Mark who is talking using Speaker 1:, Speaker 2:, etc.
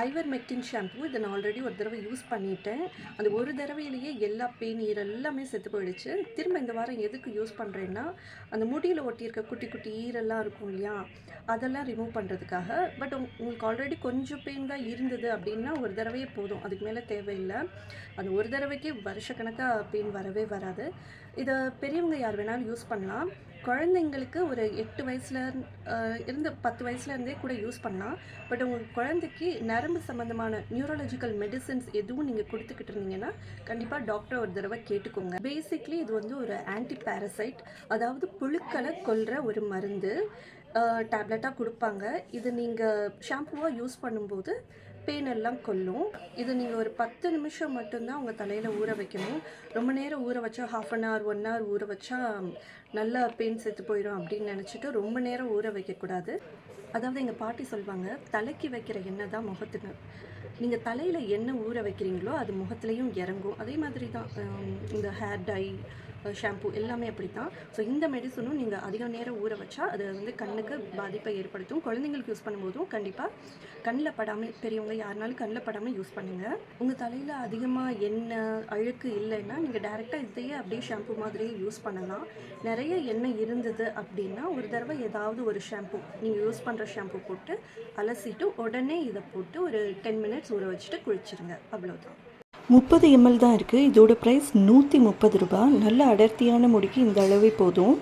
Speaker 1: ஐவர் மெக்டின் ஷாம்பு இதை நான் ஆல்ரெடி ஒரு தடவை யூஸ் பண்ணிட்டேன். அந்த ஒரு தடவையிலேயே எல்லா பெயின் எல்லாமே செத்து போயிடுச்சு. திரும்ப இந்த வாரம் எதுக்கு யூஸ் பண்ணுறேன்னா அந்த முடியில் ஒட்டியிருக்க குட்டி குட்டி ஈரெல்லாம் இருக்கும் இல்லையா? அதெல்லாம் ரிமூவ் பண்ணுறதுக்காக பட் உங்களுக்கு ஆல்ரெடி கொஞ்சம் பெயின் தான் இருந்தது அப்படின்னா ஒரு தடவையே போதும். அதுக்கு மேலே தேவையில்லை. அந்த ஒரு தடவைக்கே வருஷக்கணக்காக பெயின் வரவே வராது. இதை பெரியவங்க யார் வேணாலும் யூஸ் பண்ணலாம். குழந்தைங்களுக்கு ஒரு எட்டு வயசுல இருந்து பத்து வயசுலேருந்தே கூட யூஸ் பண்ணலாம். பட் உங்கள் குழந்தைக்கு நரம்பு சம்மந்தமான நியூரலாஜிக்கல் மெடிசின்ஸ் எதுவும் நீங்கள் கொடுத்துக்கிட்டு இருந்தீங்கன்னா கண்டிப்பாக டாக்டர் ஒரு தடவை கேட்டுக்கோங்க. பேசிக்லி இது வந்து ஒரு ஆன்டி பேரசைட் அதாவது புழுக்களை கொல்ற ஒரு மருந்து டேப்லெட்டாக கொடுப்பாங்க. இது நீங்கள் ஷாம்புவாக யூஸ் பண்ணும்போது பெயின் எல்லாம் கொல்லும். இது நீங்கள் ஒரு பத்து நிமிஷம் மட்டும்தான் உங்கள் தலையில் ஊற வைக்கணும். ரொம்ப நேரம் ஊற வச்சா half an hour one hour ஊற வச்சா நல்லா பெயின் செத்து போயிடும் அப்படின்னு நினச்சிட்டு ரொம்ப நேரம் ஊற வைக்கக்கூடாது அதாவது எங்கள் பாட்டி சொல்லுவாங்க தலைக்கு வைக்கிற எண்ணெய் தான் முகத்துக்கு. நீங்கள் தலையில் எண்ணெய் ஊற வைக்கிறீங்களோ அது முகத்துலேயும் இறங்கும். அதே மாதிரி தான் இந்த ஹேர் டை ஷாம்பு எல்லாமே அப்படி தான் ஸோ இந்த மெடிசனும் நீங்கள் அதிக நேரம் ஊற வச்சா அது வந்து கண்ணுக்கு பாதிப்பை ஏற்படுத்தும். குழந்தைங்களுக்கு யூஸ் பண்ணும்போதும் கண்டிப்பாக கண்ணில் படாமல் பெரியவங்க யாருனாலும் கண்ணில் படாமல் யூஸ் பண்ணுங்கள் உங்கள் தலையில் அதிகமாக எண்ணெய் அழுக்கு இல்லைன்னா நீங்கள் டேரெக்டாக இதையே அப்படியே ஷாம்பு மாதிரியே யூஸ் பண்ணலாம். நிறைய எண்ணெய் இருந்தது அப்படின்னா ஒரு தடவை ஏதாவது ஒரு ஷாம்பு நீங்கள் யூஸ் பண்ணுற ஷாம்பு போட்டு அலசிட்டு உடனே இதை போட்டு ஒரு டென் மினிட்ஸ் ஊற வச்சுட்டு குளிச்சிருங்க. அவ்வளோதான்
Speaker 2: முப்பது எம்எல் தான் இருக்குது இதோட ப்ரைஸ் நூற்றி முப்பது ரூபா நல்ல அடர்த்தியான முடிக்கு இந்த அளவே போதும்.